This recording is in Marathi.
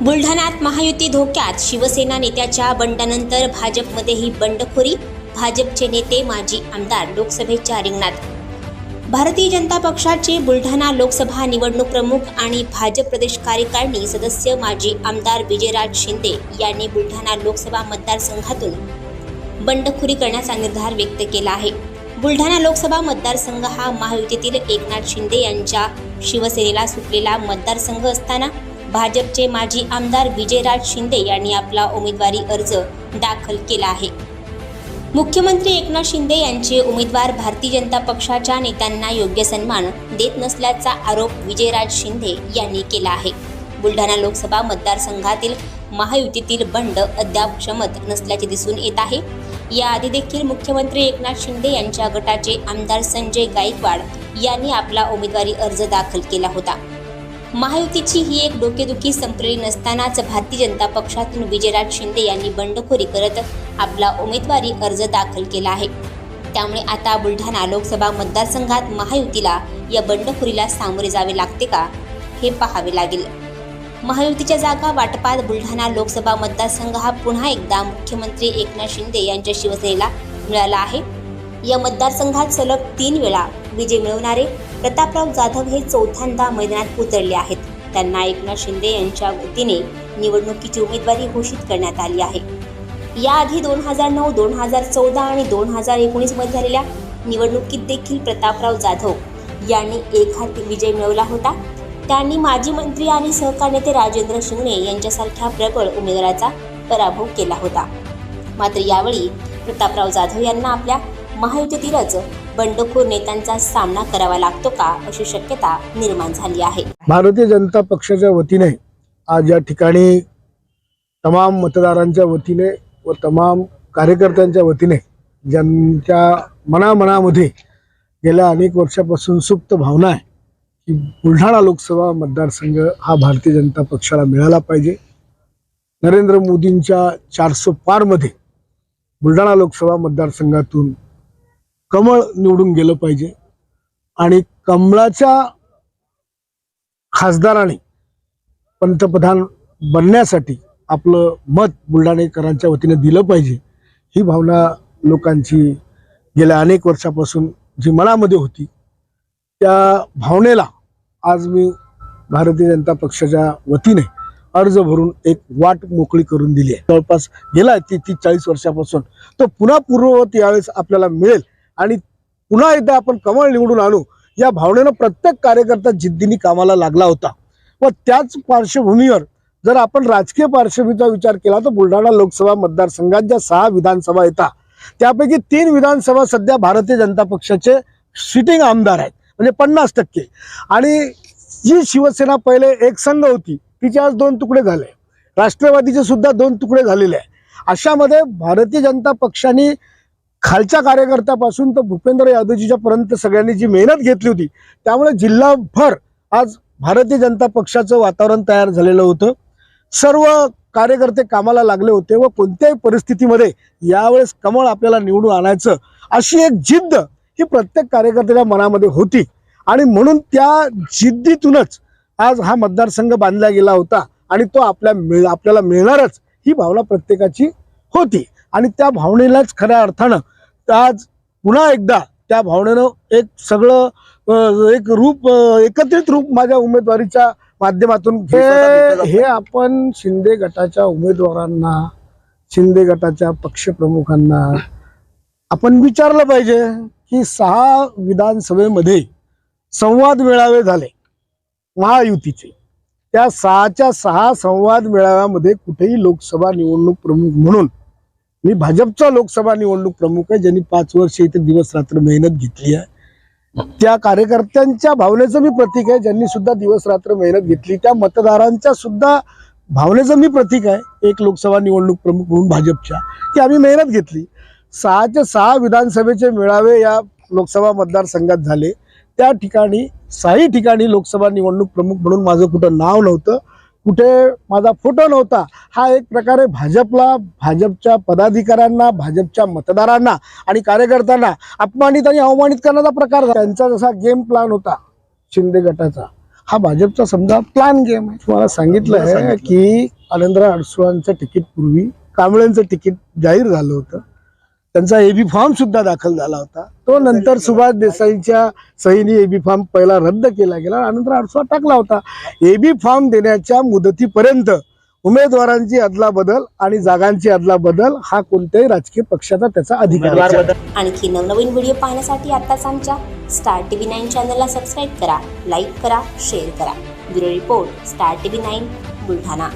बुलढाण्यात महायुती धोक्यात शिवसेना नेत्याच्या बंडानंतर भाजपमध्येही बंडखोरी भाजपचे नेते माजी आमदार लोकसभेच्या रिंगणात. भारतीय जनता पक्षाचे बुलढाणा लोकसभा निवडणूक प्रमुख आणि भाजप प्रदेश कार्यकारिणी सदस्य माजी आमदार विजयराज शिंदे यांनी बुलढाणा लोकसभा मतदारसंघातून बंडखोरी करण्याचा निर्धार व्यक्त केला आहे. बुलढाणा लोकसभा मतदारसंघ हा महायुतीतील एकनाथ शिंदे यांच्या शिवसेनेला सुटलेला मतदारसंघ असताना भाजपचे माजी आमदार विजयराज शिंदे यांनी आपला उमेदवारी अर्ज दाखल केला आहे. मुख्यमंत्री एकनाथ शिंदे यांचे उमेदवार भारतीय जनता पक्षाच्या नेत्यांना योग्य सन्मान देत नसल्याचा आरोप विजयराज शिंदे यांनी केला आहे. बुलढाणा लोकसभा मतदारसंघातील महायुतीतील बंड अद्याप क्षमत नसल्याचे दिसून येत आहे. याआधी देखील मुख्यमंत्री एकनाथ शिंदे यांच्या गटाचे आमदार संजय गायकवाड यांनी आपला उमेदवारी अर्ज दाखल केला होता. महायुतीची ही एक डोकेदुखी संपलेली नसतानाच भारतीय जनता पक्षातून विजयराज शिंदे यांनी बंडखोरी करत आपला उमेदवारी अर्ज दाखल केला आहे. त्यामुळे आता बुलढाणा लोकसभा मतदारसंघात महायुतीला या बंडखोरीला सामोरे जावे लागते का हे पाहावे लागेल. महायुतीच्या जागा वाटपात बुलढाणा लोकसभा मतदारसंघ हा पुन्हा एकदा मुख्यमंत्री एकनाथ शिंदे यांच्या शिवसेनेला मिळाला आहे. या मतदारसंघात सलग तीन वेळा विजय मिळवणारे प्रतापराव जाधव हे चौथ्यांदा मैदानात उतरले आहेत. त्यांना एकनाथ शिंदे यांच्या वतीने निवडणुकीची उमेदवारी घोषित करण्यात आली आहे. याआधी दोन हजार नऊ दोन हजार चौदा आणि दोन हजार एकोणीसमध्ये झालेल्या निवडणुकीत देखील प्रतापराव जाधव यांनी एक हाती विजय मिळवला होता. त्यांनी माजी मंत्री आणि सहकार नेते राजेंद्र शिंगणे यांच्यासारख्या प्रबळ उमेदवाराचा पराभव केला होता. मात्र यावेळी प्रतापराव जाधव यांना आपल्या महायुतीतीलच बंडखोर नेत्यांचा सामना करावा लागतो का अशी शक्यता निर्माण झाली आहे. भारतीय जनता पक्षाच्या वतीने आज या ठिकाणी तमाम मतदारांच्या वतीने व तमाम कार्यकर्त्यांच्या वतीने ज्यांच्या मनामनामध्ये गेल्या अनेक वर्षापासून सुप्त भावना आहे की बुलढाणा लोकसभा मतदारसंघ हा भारतीय जनता पक्षाला मिळाला पाहिजे. नरेंद्र मोदींच्या चारसो पारमध्ये बुलढाणा लोकसभा मतदारसंघातून कमळ निवडून गेलं पाहिजे. आणि कमळाच्या खासदाराने पंतप्रधान बनण्यासाठी आपलं मत बुलढाणेकरांच्या वतीने दिलं पाहिजे. ही भावना लोकांची गेल्या अनेक वर्षापासून जी मनामध्ये होती त्या भावनेला आज मी भारतीय जनता पक्षाच्या वतीने अर्ज भरून एक वाट मोकळी करून दिली आहे. जवळपास गेला ती तीस चाळीस वर्षापासून. तो पुन्हा पूर्ववत यावेळेस आपल्याला मिळेल. आणि पुन्हा एकदा आपण कमळ निवडून आणू या भावनेनं प्रत्येक कार्यकर्ता जिद्दीने कामाला लागला होता. व त्याच पार्श्वभूमीवर जर आपण राजकीय पार्श्वभूमीचा विचार केला तर बुलढाणा लोकसभा मतदारसंघात ज्या सहा विधानसभा येतात त्यापैकी तीन विधानसभा सध्या भारतीय जनता पक्षाचे सिटिंग आमदार आहेत म्हणजे पन्नास टक्के. आणि जी शिवसेना पहिले एक संघ होती तिचे आज दोन तुकडे झाले. राष्ट्रवादीचे सुद्धा दोन तुकडे झालेले आहे अशामध्ये भारतीय जनता पक्षाने खालच्या कार्यकर्त्यापासून तर भूपेंद्र यादवजीच्या पर्यंत सगळ्यांनी जी मेहनत घेतली होती त्यामुळे जिल्हाभर आज भारतीय जनता पक्षाचं वातावरण तयार झालेलं होतं. सर्व कार्यकर्ते कामाला लागले होते व कोणत्याही परिस्थितीमध्ये यावेळेस कमळ आपल्याला निवडून आणायचं अशी एक जिद्द ही प्रत्येक कार्यकर्त्याच्या मनामध्ये होती. आणि म्हणून त्या जिद्दीतूनच आज हा मतदारसंघ बांधला गेला होता आणि तो आपल्या मिळ आपल्याला मिळणारच ही भावना प्रत्येकाची होती. आणि त्या भावनेलाच खऱ्या अर्थानं आज पुन्हा एकदा त्या भावनेनं एक सगळं एक रूप एकत्रित रूप माझ्या उमेदवारीच्या माध्यमातून हे हे आपण शिंदे गटाच्या उमेदवारांना शिंदे गटाच्या पक्षप्रमुखांना आपण विचारलं पाहिजे की सहा विधानसभेमध्ये संवाद मेळावे झाले महायुतीचे. त्या सहाच्या सहा संवाद मेळाव्यामध्ये कुठेही लोकसभा निवडणूक प्रमुख म्हणून मी भाजपचा लोकसभा निवडणूक प्रमुख आहे ज्यांनी पाच वर्ष इथे दिवस रात्र मेहनत घेतली आहे. त्या कार्यकर्त्यांच्या भावनेचं मी प्रतीक आहे ज्यांनी सुद्धा दिवस रात्र मेहनत घेतली. त्या मतदारांच्या सुद्धा भावनेचं मी प्रतीक आहे एक लोकसभा निवडणूक प्रमुख म्हणून भाजपच्या की आम्ही मेहनत घेतली. सहाचे सहा विधानसभेचे मेळावे या लोकसभा मतदारसंघात झाले. त्या ठिकाणी सहाही ठिकाणी लोकसभा निवडणूक प्रमुख म्हणून माझं कुठं नाव नव्हतं. कुठे माझा फोटो नव्हता. हा एक प्रकारे भाजपला भाजपच्या पदाधिकाऱ्यांना भाजपच्या मतदारांना आणि कार्यकर्त्यांना अपमानित आणि अवमानित करण्याचा प्रकार झाला. त्यांचा जसा गेम प्लॅन होता शिंदे गटाचा हा भाजपचा समजा प्लॅन गेम आहे. तुम्हाला सांगितलं आहे की आनंदराव अडसुळांचं तिकीट पूर्वी कांबळेंचं तिकीट जाहीर झालं होतं. त्यांचा एबी फॉर्म सुद्धा दाखल झाला होता. तो नंतर सुभाष देसाईंच्या सहीने एबी फॉर्म पहिला रद्द केला गेला आनंदराव अडसुळा टाकला होता. एबी फॉर्म देण्याच्या मुदतीपर्यंत उमेदवारांची अदला बदल आणि जागांची अदला बदल हा कोणत्याही राजकीय पक्षाचा त्याचा अधिकार आहे. आणखी नवनवीन व्हिडिओ पाहण्यासाठी आताच आमच्या स्टार टी व्ही नाईन चॅनलला सबस्क्राईब करा लाईक करा शेअर करा. Bureau report star TV nine Buldhana.